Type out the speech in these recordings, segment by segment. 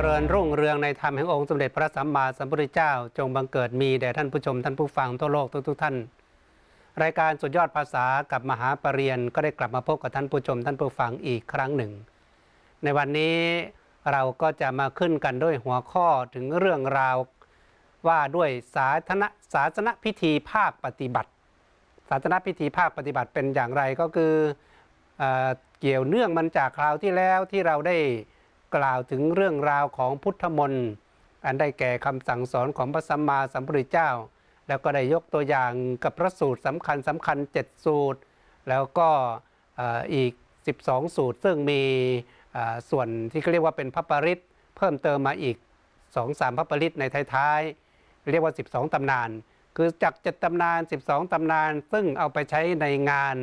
เจริญรุ่งเรืองในธรรมแห่งองค์สมเด็จพระสัมมาสัมพุทธเจ้า จงบังเกิดมีแด่ท่านผู้ชมท่านผู้ฟังทั่วโลกทุกๆท่าน รายการสุดยอดภาษากับมหาปรริญญาก็ได้กลับมาพบกับท่านผู้ชมท่านผู้ฟังอีกครั้งหนึ่ง ในวันนี้เราก็จะมาขึ้นกันด้วยหัวข้อถึงเรื่องราวว่าด้วยสาธนศาสนพิธีภาคปฏิบัติศาสนพิธีภาคปฏิบัติเป็นอย่างไรก็คือเอเกี่ยวเนื่องมันจากคราวที่แล้วที่เราได้ กล่าวถึงเรื่องราวของพุทธมนต์อันได้แก่คำสั่งสอนของพระสัมมาสัมพุทธเจ้า แล้วก็ได้ยกตัวอย่างกับพระสูตรสำคัญสำคัญ7สูตร แล้วก็อีก 12 สูตร ซึ่งมีส่วนที่เขาเรียกว่าเป็นพระปริตเพิ่มเติมมาอีก 2-3 พระปริตในท้ายๆ เรียกว่า 12ตำนาน คือจาก7ตำนาน 12ตำนาน ซึ่งเอาไปใช้ในงาน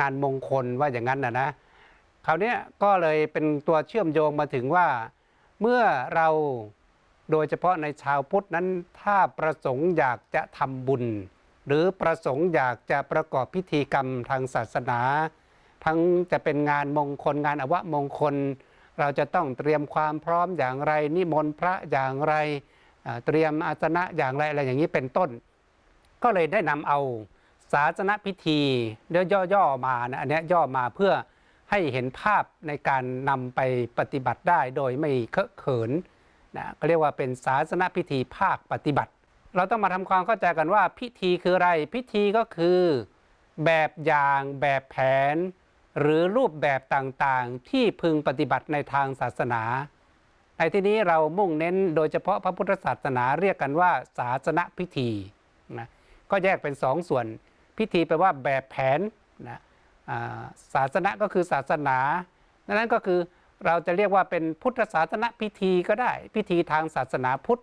งานมงคลว่าอย่างนั้นนะนะ คราวนี้ก็เลยเป็นตัวเชื่อมโยงมาถึงว่า เมื่อเราโดยเฉพาะในชาวพุทธนั้นถ้าประสงค์อยากจะทำบุญ หรือประสงค์อยากจะประกอบพิธีกรรมทางศาสนา ทั้งจะเป็นงานมงคลงานอวมงคล เราจะต้องเตรียมความพร้อมอย่างไร นิมนต์พระอย่างไร เตรียมอาสนะอย่างไรอะไรอย่างนี้เป็นต้น ก็เลยได้นำเอาศาสนพิธีเดี๋ยวย่อๆมานะอันนี้ย่อมาเพื่อ ให้เห็นภาพในการนำไปปฏิบัติได้โดยไม่เคอะเขินนะก็เรียกว่าเป็นศาสนพิธีภาคปฏิบัติ เราต้องมาทำความเข้าใจกันว่าพิธีคืออะไร พิธีก็คือแบบอย่างแบบแผน หรือรูปแบบต่างๆ ที่พึงปฏิบัติในทางศาสนา ในที่นี้เรามุ่งเน้นโดยเฉพาะพระพุทธศาสนาเรียกกันว่าศาสนพิธีนะก็แยกเป็นสองส่วน พิธีแปลว่าแบบแผนนะ ศาสนะก็คือศาสนาดังนั้นก็คือเราจะเรียกว่าเป็นพุทธศาสนาพิธีก็ได้ พิธีทางศาสนาพุทธ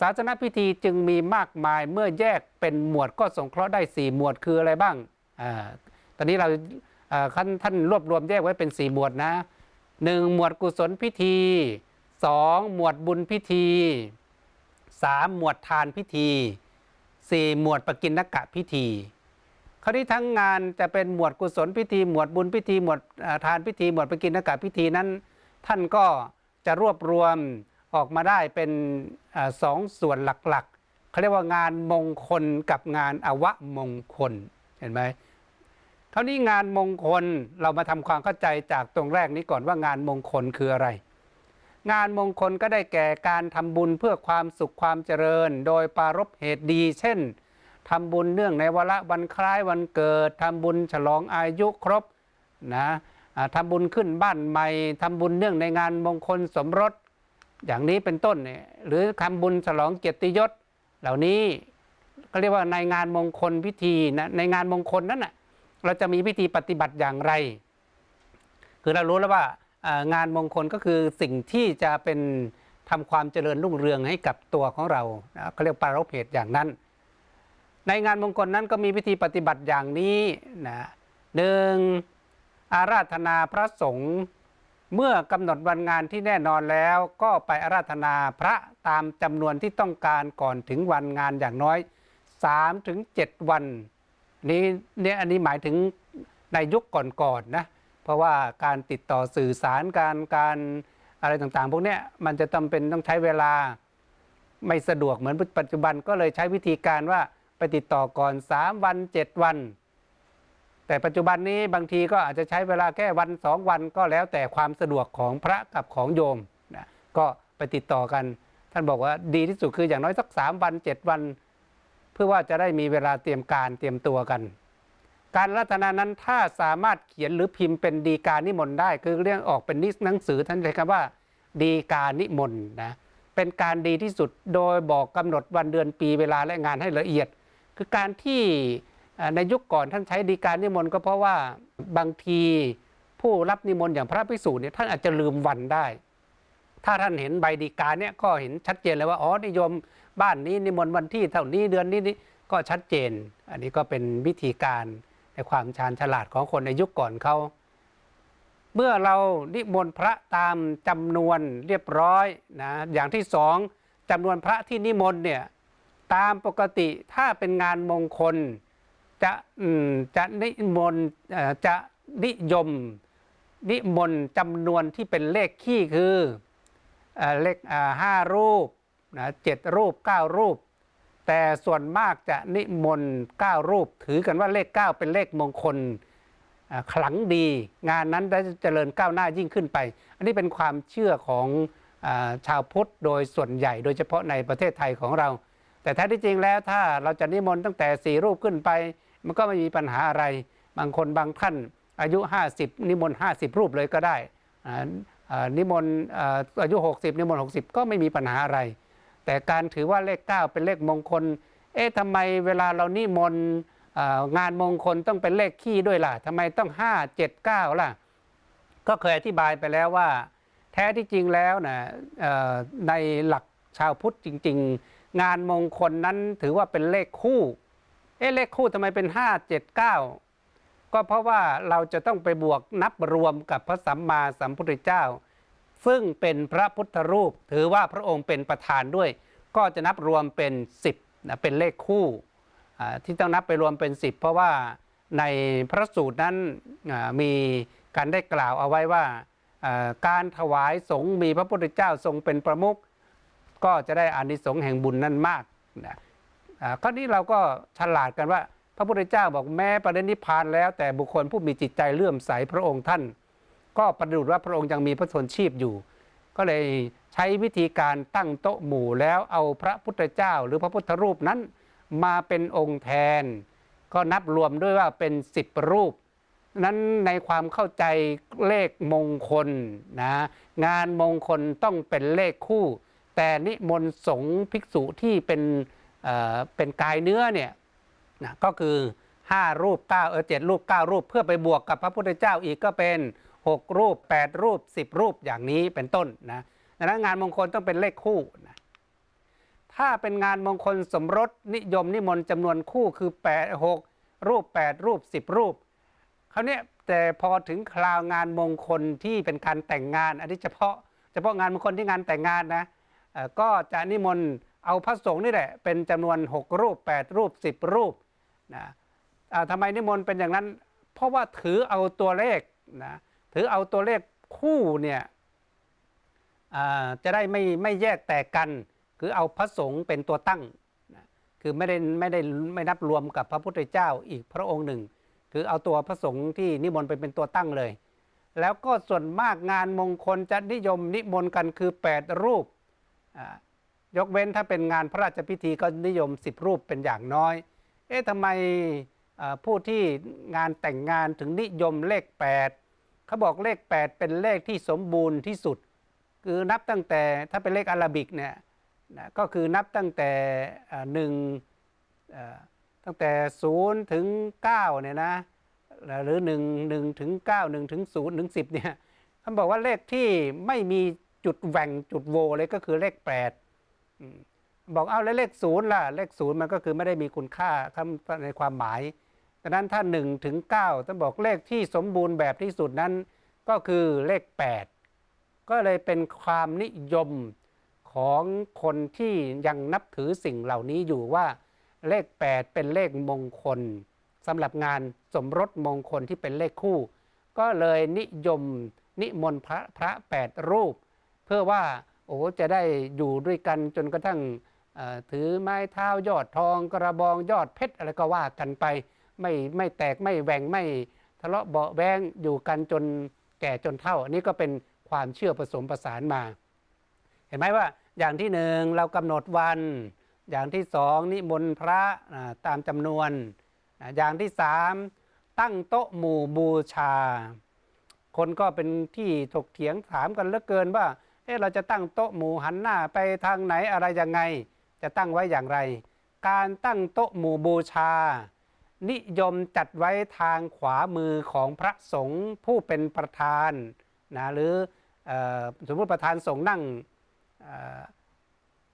ศาสนาพิธีจึงมีมากมายเมื่อแยกเป็นหมวดก็สงเคราะห์ได้ 4 หมวดคืออะไรบ้างอตอนนี้เราท่านท่านรวบรวมแยกไว้เป็น 4 หมวดนะหนึ่งหมวดกุศลพิธีสองหมวดบุญพิธีสามหมวดทานพิธีสี่หมวดปกินกะพิธี คราวนี้ทั้งงานจะเป็นหมวดกุศลพิธี หมวดบุญพิธีหมวดทานพิธี หมวดไปกินกะพิธีนั้น ท่านก็จะรวบรวมออกมาได้เป็นอสองส่วนหลักๆเขาเรียกว่างานมงคลกับงานอวมงคลเห็นไหมคราวนี้งานมงคลเรามาทำความเข้าใจจากตรงแรกนี้ก่อนว่างานมงคลคืออะไร งานมงคลก็ได้แก่การทำบุญเพื่อความสุขความเจริญ โดยปรารภเหตุดี เช่น ทำบุญเนื่องในวาระวันคล้ายวันเกิดทำบุญฉลองอายุครบนะอ่าทำบุญขึ้นบ้านใหม่ทำบุญเนื่องในงานมงคลสมรส อย่างนี้เป็นต้นเนี่ยหรือทำบุญฉลองเกียรติยศ เหล่านี้ก็เรียกว่าในงานมงคลพิธีนะในงานมงคลนั้นนะเราจะมีพิธีปฏิบัติอย่างไร คือเรารู้แล้วว่างานมงคลก็คือสิ่งที่จะเป็นทำความเจริญรุ่งเรืองให้กับตัวของเราเขาเรียกปารภเพศอย่างนั้น ในงานมงคลนั้นก็มีพิธีปฏิบัติอย่างนี้นะหนึ่งอาราธนาพระสงฆ์เมื่อกำหนดวันงานที่แน่นอนแล้วก็ไปอาราธนาพระตามจำนวนที่ต้องการก่อนถึงวันงานอย่างน้อย3ถึง7วันนี้เนี่ยอันนี้หมายถึงในยุคก่อนๆนะเพราะว่าการติดต่อสื่อสารการการอะไรต่างๆ พวกนี้มันจะต้องเป็นต้องใช้เวลาไม่สะดวกเหมือนปัจจุบันก็เลยใช้วิธีการว่า ไปติดต่อก่อน 3 วัน 7 วัน แต่ปัจจุบันนี้บางทีก็อาจจะใช้เวลาแค่วัน 2 วันก็แล้วแต่ความสะดวกของพระกับของโยมนะก็ไปติดต่อกัน ท่านบอกว่าดีที่สุดคืออย่างน้อยสัก 3 วัน 7 วัน เพื่อว่าจะได้มีเวลาเตรียมการเตรียมตัวกัน การรัตนานั้นถ้าสามารถเขียนหรือพิมพ์เป็นดีการนิมนต์ได้ คือเรื่องออกเป็นนิสหนังสือท่านใช้คำว่าดีการนิมนต์นะเป็นการดีที่สุดโดยบอกกำหนดวันเดือนปีเวลาและงานให้ละเอียด คือการที่ในยุคก่อนท่านใช้ดีการนิมนต์ก็เพราะว่าบางทีผู้รับนิมนต์อย่างพระภิกษุเนี่ยท่านอาจจะลืมวันได้ ถ้าท่านเห็นใบดีการเนี่ยก็เห็นชัดเจนเลยว่าอ๋อนิยมบ้านนี้นิมนต์วันที่เท่านี้เดือนนี้นี่ก็ชัดเจน อันนี้ก็เป็นวิธีการในความชาญฉลาดของคนในยุคก่อนเขาเมื่อเรานิมนต์พระตามจำนวนเรียบร้อยนะอย่างที่สองจำนวนพระที่นิมนต์เนี่ย ตามปกติถ้าเป็นงานมงคล จะจะนิมนต์จะนิยม นิมนต์จำนวนที่เป็นเลขขี้คือเลขห้ารูปนะเจ็ดรูปเก้ารูป แต่ส่วนมากจะนิมนต์เก้ารูป ถือกันว่าเลขเก้าเป็นเลขมงคลขลังดี งานนั้นได้เจริญก้าวหน้ายิ่งขึ้นไป อันนี้เป็นความเชื่อของอชาวพุทธโดยส่วนใหญ่ โดยเฉพาะในประเทศไทยของเรา แต่แท้ที่จริงแล้วถ้าเราจะนิมนต์ตั้งแต่สี่รูปขึ้นไป มันก็ไม่มีปัญหาอะไร บางคนบางท่านอายุ 50 นิมนต์50 รูปเลยก็ได้นิมนต์อายุ 60 นิมนต์60 ก็ไม่มีปัญหาอะไร แต่การถือว่าเลข 9 เป็นเลขมงคล เอ๊ะทำไมเวลาเรานิมนต์งานมงคลต้องเป็นเลขขี้ด้วยล่ะทำไมต้อง 5 7 9 ล่ะ ก็เคยอธิบายไปแล้วว่า แท้ที่จริงแล้วนะในหลักชาวพุทธจริง ๆ งานมงคลนั้นถือว่าเป็นเลขคู่ เอ๊ะเลขคู่ทำไมเป็น5 7 9ก็เพราะว่าเราจะต้องไปบวกนับรวมกับพระสัมมาสัมพุทธเจ้า ซึ่งเป็นพระพุทธรูป ถือว่าพระองค์เป็นประธานด้วย ก็จะนับรวมเป็น 10นะเป็นเลขคู่ที่ต้องนับไปรวมเป็น 10 เพราะว่าในพระสูตรนั้นมีการได้กล่าวเอาไว้ว่าการถวายสงฆ์มีพระพุทธเจ้าทรงเป็นประมุข ก็จะได้อานิสงส์แห่งบุญนั้นมากนะอ่าข้อนี้เราก็ฉลาดกันว่า พระพุทธเจ้าบอกแม้ประเด็นนิพพานแล้ว แต่บุคคลผู้มีจิตใจเลื่อมใสพระองค์ท่าน ก็ประดุจว่าพระองค์ยังมีพระชนชีพอยู่ ก็เลยใช้วิธีการตั้งโต๊ะหมู่แล้วเอาพระพุทธเจ้า หรือพระพุทธรูปนั้นมาเป็นองค์แทน ก็นับรวมด้วยว่าเป็นสิบรูป นั้นในความเข้าใจเลขมงคลนะงานมงคลต้องเป็นเลขคู่ แต่นิมนต์สงฆ์ภิกษุที่เป็นเอ่อเป็นกายเนื้อเนี่ยนะก็คือ 5 รูป9เออ7รูป 9 รูป เพื่อไปบวกกับพระพุทธเจ้าอีกก็เป็น 6 รูป 8 รูป 10 รูปอย่างนี้เป็นต้นนะดังนั้นงานมงคลต้องเป็นเลขคู่นะถ้าเป็นงานมงคลสมรสนิยมนิมนต์จำนวนคู่คือ 8 6 รูป 8 รูป 10 รูปคราวเนี้ยแต่พอถึงคราวงานมงคลที่เป็นการแต่งงานอันนี้เฉพาะเฉพาะงานมงคลที่งานแต่งงานนะ ก็จะนิมนต์เอาพระสงฆ์นี่แหละ เป็นจำนวน 6 รูป 8 รูป 10 รูปนะทำไมนิมนต์เป็นอย่างนั้น เพราะว่าถือเอาตัวเลขนะถือเอาตัวเลขคู่เนี่ยจะได้ไม่ไม่แยกแตกกัน คือเอาพระสงฆ์เป็นตัวตั้งนะคือไม่ได้ไม่ได้ไม่นับรวมกับพระพุทธเจ้าอีกพระองค์หนึ่ง คือเอาตัวพระสงฆ์ที่นิมนต์ไปเป็นตัวตั้งเลย แล้วก็ส่วนมากงานมงคลจะนิยมนิมนต์กันคือ 8 รูป ยกเว้นถ้าเป็นงานพระราชพิธีก็นิยม 10 รูปเป็นอย่างน้อย เอ๊ะทำไมผู้ที่งานแต่งงานถึงนิยมเลข 8เขาบอกเลข 8 เป็นเลขที่สมบูรณ์ที่สุด คือนับตั้งแต่ถ้าเป็นเลขอาราบิกเนี่ยนะก็คือนับตั้งแต่หนึ่งตั้งแต่ศูนย์ถึงเก้าเนี่ยนะหรือหนึ่งหนึ่งถึงเก้าหนึ่งถึงศูนย์ถึงสิบเนี่ยท่านบอกว่าเลขที่ไม่มี จุดแหว่งจุดโวเลยก็คือเลขแปดบอกเอาแล้วเลขศูนย์ล่ะ เลขศูนย์มันก็คือไม่ได้มีคุณค่าในความหมายดังนั้นถ้าหนึ่งถึงเก้าท่านบอกเลขที่สมบูรณ์แบบที่สุดนั้น ก็คือเลขแปดก็เลยเป็นความนิยมของคนที่ยังนับถือสิ่งเหล่านี้อยู่ว่าเลข 8 เป็นเลขมงคลสำหรับงานสมรสมงคลที่เป็นเลขคู่ ก็เลยนิยมนิมนต์พระพระแปดรูป เพื่อว่าโอ้จะได้อยู่ด้วยกันจนกระทั่งถือไม้เท้ายอดทองกระบองยอดเพชรอะไรก็ว่ากันไปไม่ไม่แตกไม่แหว่งไม่ทะเลาะเบาแวงอยู่กันจนแก่จนเฒ่า อันนี้ก็เป็นความเชื่อผสมผสานมา เห็นไหมว่าอย่างที่หนึ่งเรากำหนดวัน อย่างที่สองนิมนต์พระตามจำนวน อย่างที่สามตั้งโต๊ะหมู่บูชา คนก็เป็นที่ถกเถียงถามกันเหลือเกินว่า เอ๊ะเราจะตั้งโต๊ะหมู่หันหน้าไปทางไหนอะไรยังไง จะตั้งไว้อย่างไร การตั้งโต๊ะหมู่บูชา นิยมจัดไว้ทางขวามือของพระสงฆ์ผู้เป็นประธานนะหรืออสมมติประธานสงฆ์นั่ง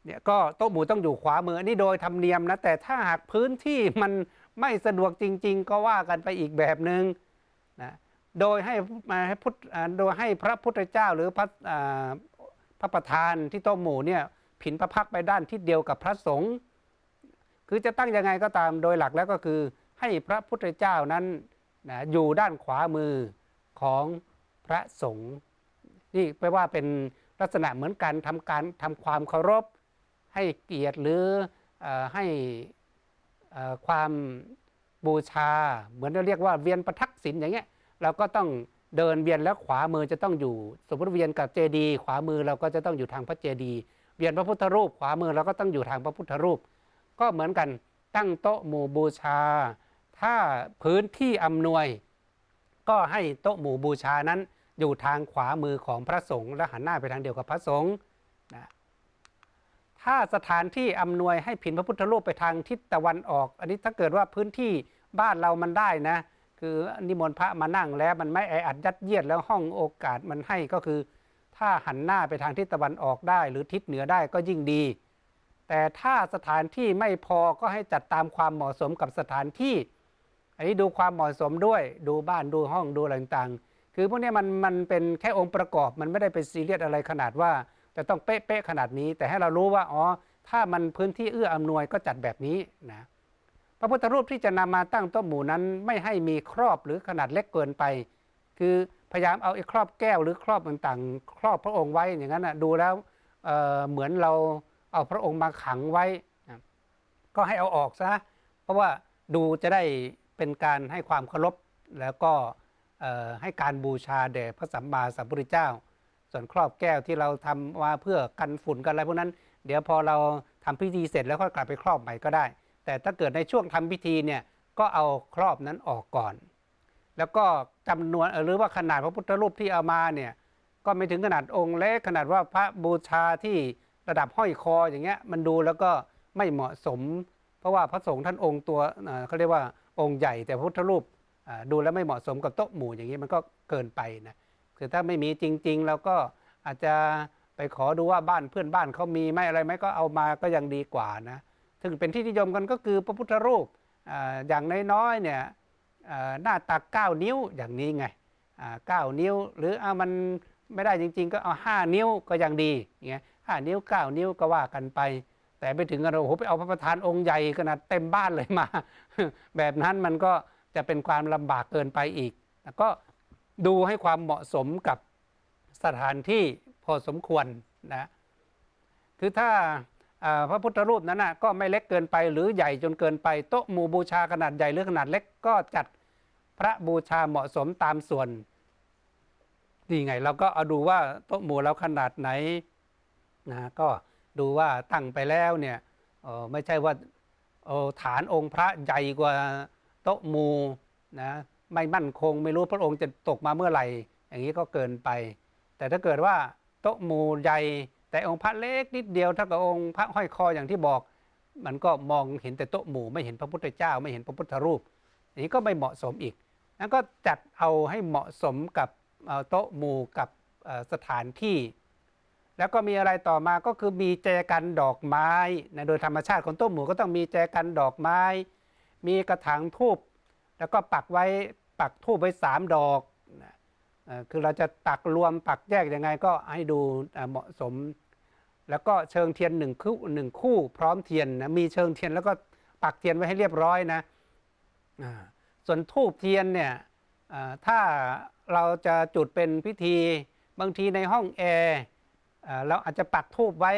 เนี่ยก็โต๊ะหมู่ต้องอยู่ขวามือนนี้โดยธรรมเนียมนะแต่ถ้าหากพื้นที่มันไม่สะดวกจริง ๆ ก็ว่ากันไปอีกแบบหนึง่งนะโดยให้มาให้พุทธโดยให้พระพุทธเจ้าหรือพระ พระประธานที่โต๊ะหมู่เนี่ยผินพระพักไปด้านทิศเดียวกับพระสงฆ์คือจะตั้งยังไงก็ตามโดยหลักแล้วก็คือให้พระพุทธเจ้านั้นนะอยู่ด้านขวามือของพระสงฆ์นี่แปลว่าเป็นลักษณะเหมือนการทำการทำความเคารพ ให้เกียรติหรืออให้ความบูชา เหมือนเราเรียกว่าเวียนประทักษิณอย่างเงี้ยเราก็ต้อง เดินเวียนแล้วขวามือจะต้องอยู่ สมมติเวียนกับเจดีขวามือเราก็จะต้องอยู่ทางพระเจดีเวียนพระพุทธรูป ขวามือเราก็ต้องอยู่ทางพระพุทธรูป ก็เหมือนกันตั้งโต๊ะหมู่บูชา ถ้าพื้นที่อำนวย ก็ให้โต๊ะหมู่บูชานั้น อยู่ทางขวามือของพระสงฆ์และหันหน้าไปทางเดียวกับพระสงฆ์นะถ้าสถานที่อำนวยให้พินพระพุทธรูปไปทางทิศตะวันออก อันนี้ถ้าเกิดว่าพื้นที่บ้านเรามันได้นะ คือนิมนต์พระมานั่งแล้วมันไม่แออัดยัดเยียดแล้วห้องโอกาสมันให้ก็คือ ถ้าหันหน้าไปทางทิศตะวันออกได้ หรือทิศเหนือได้ก็ยิ่งดี แต่ถ้าสถานที่ไม่พอก็ให้จัดตามความเหมาะสมกับสถานที่ อันนี้ดูความเหมาะสมด้วยดูบ้านดูห้องดูอะไรต่างๆ คือพวกนี้มันมันเป็นแค่องค์ประกอบมันไม่ได้เป็นซีเรียสอะไรขนาดว่าจะต้องเป๊ะๆขนาดนี้ แต่ให้เรารู้ว่าอ๋อถ้ามันพื้นที่เอื้ออำนวยก็จัดแบบนี้นะ พระพุทธรูปที่จะนำมาตั้งโต๊ะหมู่นั้น ไม่ให้มีครอบหรือขนาดเล็กเกินไป คือพยายามเอาไอ้ครอบแก้วหรือครอบต่างๆ ครอบพระองค์ไว้อย่างนั้นนะดูแล้วเเหมือนเราเอาพระองค์มาขังไว้นะก็ให้เอาออกซะเพราะว่าดูจะได้เป็นการให้ความเคารพแล้วก็ให้การบูชาแด่พระสัมมาสัมพุทธเจ้า ส่วนครอบแก้วที่เราทำมาเพื่อกันฝุ่นกันอะไรพวกนั้น เดี๋ยวพอเราทำพิธีเสร็จแล้วก็กลับไปครอบใหม่ก็ได้ แต่ถ้าเกิดในช่วงทำพิธีเนี่ยก็เอาครอบนั้นออกก่อน แล้วก็จำนวนหรือว่าขนาดพระพุทธรูปที่เอามาเนี่ยก็ไม่ถึงขนาดองค์เล็กขนาดว่าพระบูชาที่ระดับห้อยคออย่างเงี้ยมันดูแล้วก็ไม่เหมาะสม เพราะว่าพระสงฆ์ท่านองค์ตัวเขาเรียกว่าองค์ใหญ่แต่พระพุทธรูปดูแล้วไม่เหมาะสมกับโต๊ะหมู่อย่างนี้มันก็เกินไปนะคือถ้าไม่มีจริงๆเราก็อาจจะไปขอดูว่าบ้านเพื่อนบ้านเขามีไหมอะไรไหมก็เอามาก็ยังดีกว่านะ ซึ่งเป็นที่นิยมกันก็คือพระพุทธรูปออย่างน้อยๆเนี่ยหน้าตัก 9 นิ้วอย่างนี้ไงเก้านิ้ว หรือเอามันไม่ได้จริง ๆ ก็เอา5นิ้วก็ยังดีอย่างเงี้ยห้านิ้ว9นิ้วก็ว่ากันไป แต่ไปถึงกันโอ้โหไปเอาพระประธานองค์ใหญ่ขนาดเต็มบ้านเลยมา แบบนั้นมันก็จะเป็นความลำบากเกินไปอีกแล้วก็ดูให้ความเหมาะสมกับสถานที่พอสมควรนะคือถ้า พระพุทธรูปนั้นนะก็ไม่เล็กเกินไปหรือใหญ่จนเกินไป โต๊ะหมู่บูชาขนาดใหญ่หรือขนาดเล็กก็จัดพระบูชาเหมาะสมตามส่วนนี่ไงเราก็เอาดูว่าโต๊ะหมู่เราขนาดไหนนะก็ดูว่าตั้งไปแล้วเนี่ยไม่ใช่ว่าฐานองค์พระใหญ่กว่าโต๊ะหมู่นะไม่มั่นคงไม่รู้พระองค์จะตกมาเมื่อไหร่ อย่างนี้ก็เกินไป แต่ถ้าเกิดว่าโต๊ะหมู่ใหญ่ แต่องค์พระเล็กนิดเดียวเท่ากับองค์พระห้อยคออย่างที่บอก มันก็มองเห็นแต่โต๊ะหมู่ไม่เห็นพระพุทธเจ้า ไม่เห็นพระพุทธรูปอย่างนี้ก็ไม่เหมาะสมอีกนั้นก็จัดเอาให้เหมาะสมกับโต๊ะหมู่กับสถานที่ แล้วก็มีอะไรต่อมาก็คือมีแจกันดอกไม้นะโดยธรรมชาติของโต๊ะหมู่ก็ต้องมีแจกันดอกไม้ มีกระถางทูบแล้วก็ปักไว้ปักทูบไว้สามดอก คือเราจะตักรวมปักแยกยังไงก็ให้ดูเหมาะสม แล้วก็เชิงเทียนหนึ่งคู่หนึ่งคู่ พร้อมเทียนนะมีเชิงเทียนแล้วก็ปักเทียนไว้ให้เรียบร้อยนะส่วนทูบเทียนเนี่ยถ้าเราจะจุดเป็นพิธีบางทีในห้องแอร์เราอาจจะปักทูบไว้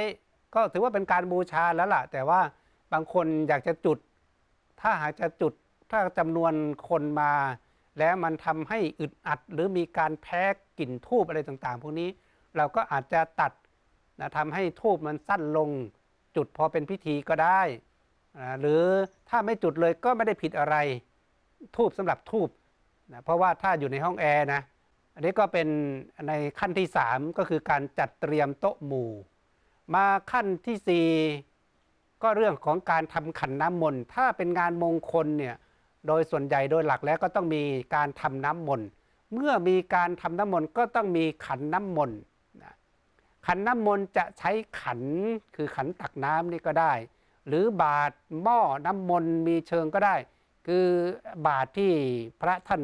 ก็ถือว่าเป็นการบูชาแล้วล่ะ แต่ว่าบางคนอยากจะจุด ถ้าหากจะจุดถ้าจำนวนคนมา แล้วมันทำให้อึดอัดหรือมีการแพ้กลิ่นทูบอะไรต่างๆ พวกนี้เราก็อาจจะตัดนะทำให้ทูบมันสั้นลง จุดพอเป็นพิธีก็ได้อ่าหรือถ้าไม่จุดเลยก็ไม่ได้ผิดอะไร ทูบสำหรับทูบนะเพราะว่าถ้าอยู่ในห้องแอร์นะอันนี้ก็เป็นในขั้นที่ 3 ก็คือการจัดเตรียมโต๊ะหมู่ มาขั้นทีสี่4 ก็เรื่องของการทำขันน้ำมนต์ถ้าเป็นงานมงคลเนี่ย โดยส่วนใหญ่โดยหลักแล้วก็ต้องมีการทำน้ำมนต์ เมื่อมีการทำน้ำมนต์ก็ต้องมีขันน้ำมนต์ขันน้ำมนต์จะใช้ขันคือขันตักน้ำนี่ก็ได้ หรือบาทหม้อน้ำมนต์มีเชิงก็ได้ คือบาทที่พระท่าน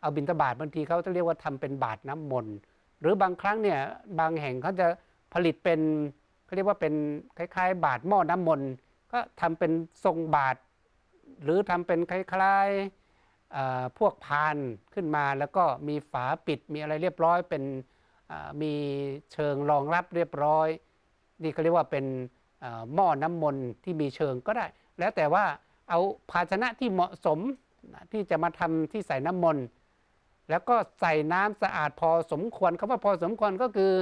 เอาบิณฑบาตบางทีเขาจะเรียกว่าทำเป็นบาทน้ำมนต์หรือบางครั้งเนี่ยบางแห่งเขาจะผลิตเป็นเขาเรียกว่าเป็นคล้าย ๆ บาทหม้อน้ำมนต์ก็ทำเป็นทรงบาท หรือทำเป็นคล้ายๆพวกพานขึ้นมา แล้วก็มีฝาปิดมีอะไรเรียบร้อย เป็นมีเชิงรองรับเรียบร้อยนี่เขาเรียกว่าเป็นหม้อน้ำมนต์ที่มีเชิงก็ได้ แล้วแต่ว่าเอาภาชนะที่เหมาะสมที่จะมาทำที่ใส่น้ำมนต์แล้วก็ใส่น้ำสะอาดพอสมควรคำว่าพอสมควรก็คือ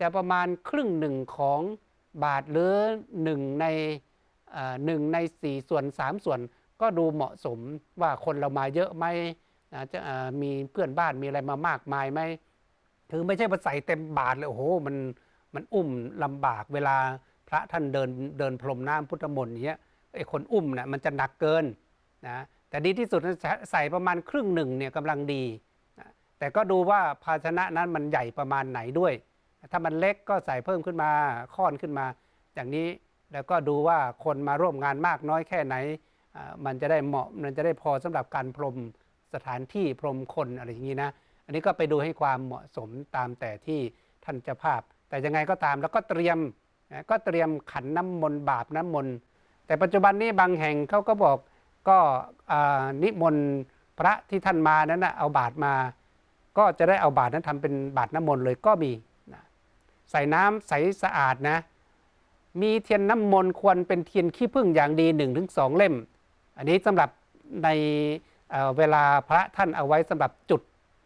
จะประมาณครึ่งหนึ่งของบาทหรือหนึ่งในหนึ่งในสี่ส่วนสามส่วน ก็ดูเหมาะสมว่าคนเรามาเยอะไหมนะจะมีเพื่อนบ้านมีอะไรมามากมายไหมคือไม่ใช่ว่าใส่เต็มบาทเลยโอ้โหมันมันอุ้มลำบากเวลาพระท่านเดินเดินพรมน้ำพุทธมนต์อย่างเงี้ยไอ้คนอุ้มนะมันจะหนักเกินนะแต่ดีที่สุดนะใส่ประมาณครึ่งหนึ่งเนี่ยกำลังดีนะแต่ก็ดูว่าภาชนะนั้นมันใหญ่ประมาณไหนด้วย ถ้ามันเล็กก็ใส่เพิ่มขึ้นมาค่อนขึ้นมา อย่างนี้แล้วก็ดูว่าคนมาร่วมงานมากน้อยแค่ไหน มันจะได้เหมาะมันจะได้พอสำหรับการพรมสถานที่พรมคนอะไรอย่างนี้นะ อันนี้ก็ไปดูให้ความเหมาะสมตามแต่ที่ท่านเจ้าภาพ แต่ยังไงก็ตามแล้วก็เตรียมก็เตรียมขันน้ำมนต์บาปน้ำมนต์แต่ปัจจุบันนี้บางแห่งเขาก็บอกก็นิมนต์พระที่ท่านมานั้นนะเอาบาตรมา ก็จะได้เอาบาตรนั้นทำเป็นบาตรน้ำมนต์เลยก็มีนะใส่น้ำใสสะอาดนะ มีเทียนน้ำมนต์ควรเป็นเทียนขี้ผึ้งอย่างดี1นถึงสเล่ม อันนี้สำหรับในเเวลาพระท่านเอาไว้สำหรับจุด